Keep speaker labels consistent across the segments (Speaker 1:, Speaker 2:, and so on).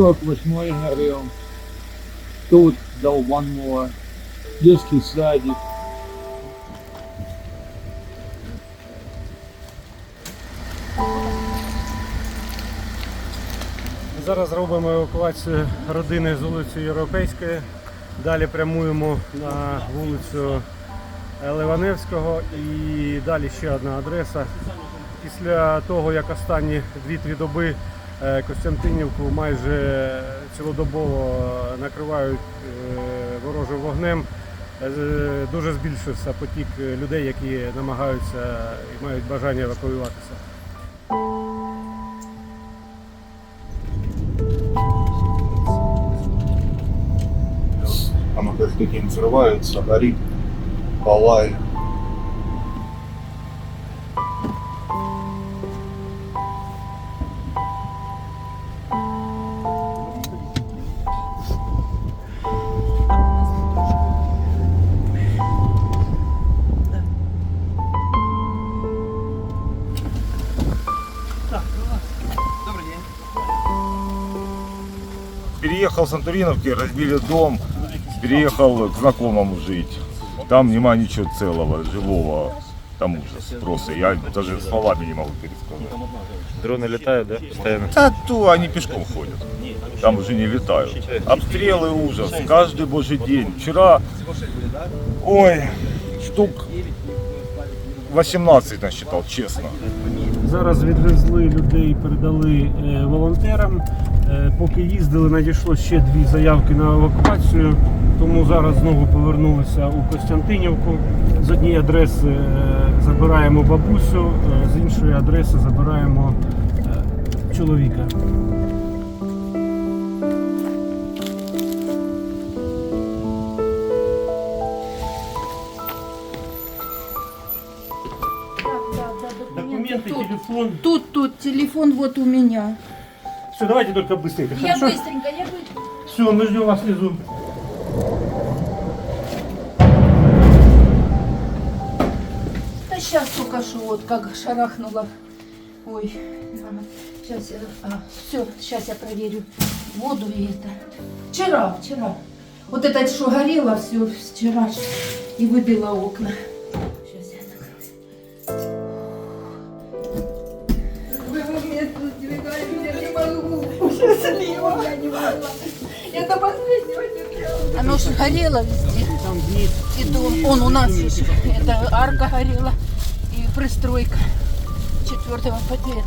Speaker 1: 48 горел. Тут more. Детский садик.
Speaker 2: Зараз робимо евакуацію родини з вулиці Європейської. Далі прямуємо на вулицю Ливаневського і далі ще одна адреса. Після того, як останні 2-3 доби Костянтинівку майже цілодобово накривають е, ворожим вогнем, е, дуже збільшився потік людей, які намагаються і мають бажання евакуюватися.
Speaker 3: Оно каждый день взрывается, горит, пылает.
Speaker 4: Переехал с Анториновки, разбили дом, переехал к знакомому жить. Там нема ничего целого, живого. Там ужас просто. Я даже словами не могу пересказать.
Speaker 2: Дрони літають, да? Постоянно.
Speaker 4: А то они пешком ходят. Там уже не летают. Обстрелы ужас. Каждый божий день. Вчера, ой, штук 18 насчитал, честно.
Speaker 2: Зараз відвезли людей, передали е, волонтерам. Е, поки їздили, надійшло ще дві заявки на евакуацію. Тому зараз знову повернулися у Костянтинівку. З однієї адреси е, забираємо бабусю, з іншої адреси забираємо чоловіка. Документи,
Speaker 5: тут.
Speaker 2: телефон.
Speaker 5: Тут, тут, телефон вот у меня.
Speaker 2: Все, давайте только быстренько.
Speaker 5: Я
Speaker 2: хорошо?
Speaker 5: быстренько, я быстренько.
Speaker 2: Все, мы ждем вас внизу.
Speaker 5: Да сейчас только что вот как шарахнула. Ой, сейчас я, а, все, сейчас я проверю воду и это. Вчера, вчера. Вот это что горело все вчера и выбило окна. Слива. Я не могла. Я до последнего терпела. Оно же горело везде. И дом, он у нас, видишь, это арка горела и пристройка четвертого подъезда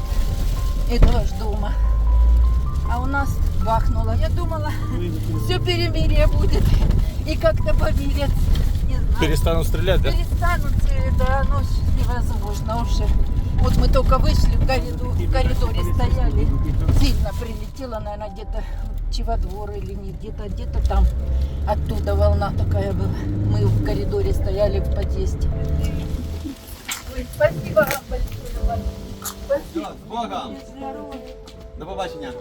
Speaker 5: этого ж дома. А у нас бахнуло. Я думала, все перемирие будет и как-то помирят. Не знаю.
Speaker 6: Перестанут стрелять, да?
Speaker 5: Перестанут, это оно ж невозможно уже. Вот мы только вышли в, коридор, в коридоре стояли, сильно прилетело, наверное, где-то Чиводвор или не где-то, где-то там. Оттуда волна такая была. Мы в коридоре стояли в подъезде. Ой, спасибо вам большое, Ваня. Спасибо.
Speaker 6: З Богом!
Speaker 5: Здорово.
Speaker 6: До побачення.